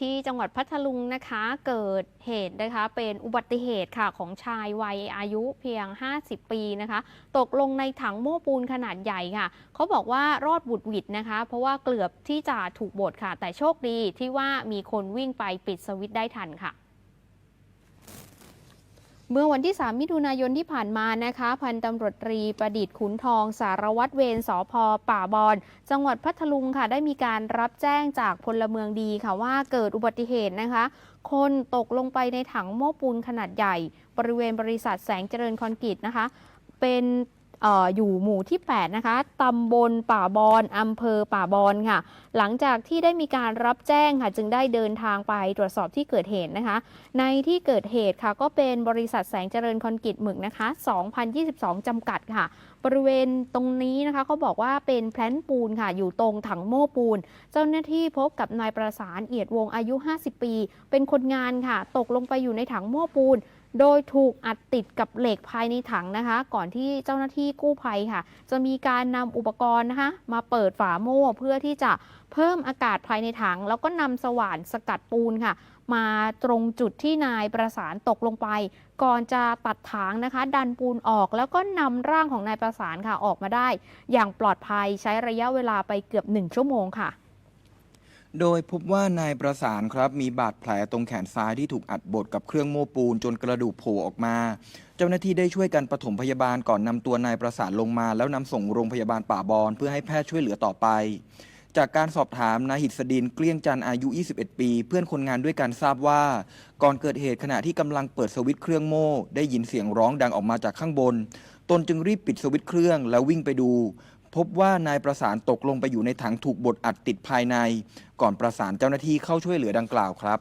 ที่จังหวัดพัทลุงนะคะเกิดเหตุนะคะ เป็นอุบัติเหตุค่ะของชายวัยอายุเพียง 50 ปีนะคะ ตกลงในถังโม้ปูนขนาดใหญ่ค่ะ เขาบอกว่ารอดบุดหวิดนะคะ เพราะว่าเกือบที่จะถูกบดค่ะ แต่โชคดีที่ว่ามีคนวิ่งไปปิดสวิตช์ได้ทันค่ะ เมื่อวันที่ 3 มิถุนายนที่ผ่านมานะคะ พันตำรวจตรีประดิษฐ์ขุนทอง สารวัตรเวรสพป่าบอน จังหวัดพัทลุงค่ะ ได้มีการรับแจ้งจากพลเมืองดีค่ะว่าเกิดอุบัติเหตุนะคะ คนตกลงไปในถังโม้ปูนขนาดใหญ่ บริเวณบริษัทแสงเจริญคอนกรีตนะคะ เป็น อออยู่หมู่ที่ 8 นะคะตำบลป่าบอนอำเภอป่าบอนค่ะ หลังจากที่ได้มีการรับแจ้งค่ะ จึงได้เดินทางไปตรวจสอบที่เกิดเหตุนะคะ ในที่เกิดเหตุค่ะ ก็เป็นบริษัทแสงเจริญคอนกรีตหมึกนะคะ 2022 จำกัดค่ะ บริเวณตรงนี้นะคะเขาบอกว่าเป็นแพลนปูนค่ะ อยู่ตรงถังโม้ปูน เจ้าหน้าที่พบกับนายประสานเอียดวงอายุ 50 ปี เป็นคนงานค่ะ ตกลงไปอยู่ในถังโม้ปูน โดยถูกอัดติดกับเหล็กภายในถังนะคะ ก่อนที่เจ้าหน้าที่กู้ภัยค่ะ จะมีการนำอุปกรณ์นะคะ มาเปิดฝาโม่เพื่อที่จะเพิ่มอากาศภายในถัง แล้วก็นำสว่านสกัดปูนค่ะ มาตรงจุดที่นายประสานตกลงไป ก่อนจะตัดถางนะคะ ดันปูนออกแล้วก็นำร่างของนายประสานค่ะออกมาได้ อย่างปลอดภัยใช้ระยะเวลาไปเกือบหนึ่งชั่วโมงค่ะ โดยพบว่านายประสานครับมีบาดแผลตรงแขนซ้ายที่ถูกอัดบดกับเครื่องโม้ปูนจนกระดูกโผล่ออกมา เจ้าหน้าที่ได้ช่วยกันปฐมพยาบาลก่อนนำตัวนายประสานลงมา แล้วนำส่งโรงพยาบาลป่าบอนเพื่อให้แพทย์ช่วยเหลือต่อไป จากการสอบถามนายหิตสดินเกลี้ยงจันทร์อายุ 21 ปี เพื่อนคนงานด้วยกันทราบว่า ก่อนเกิดเหตุขณะที่กำลังเปิดสวิตช์เครื่องโม่ได้ยินเสียงร้องดังออกมาจากข้างบน ตนจึงรีบปิดสวิตช์เครื่องแล้ววิ่งไปดู พบว่านายประสานตกลงไปอยู่ในถังถูกบดอัดติดภายใน ก่อนประสานเจ้าหน้าที่เข้าช่วยเหลือดังกล่าวครับ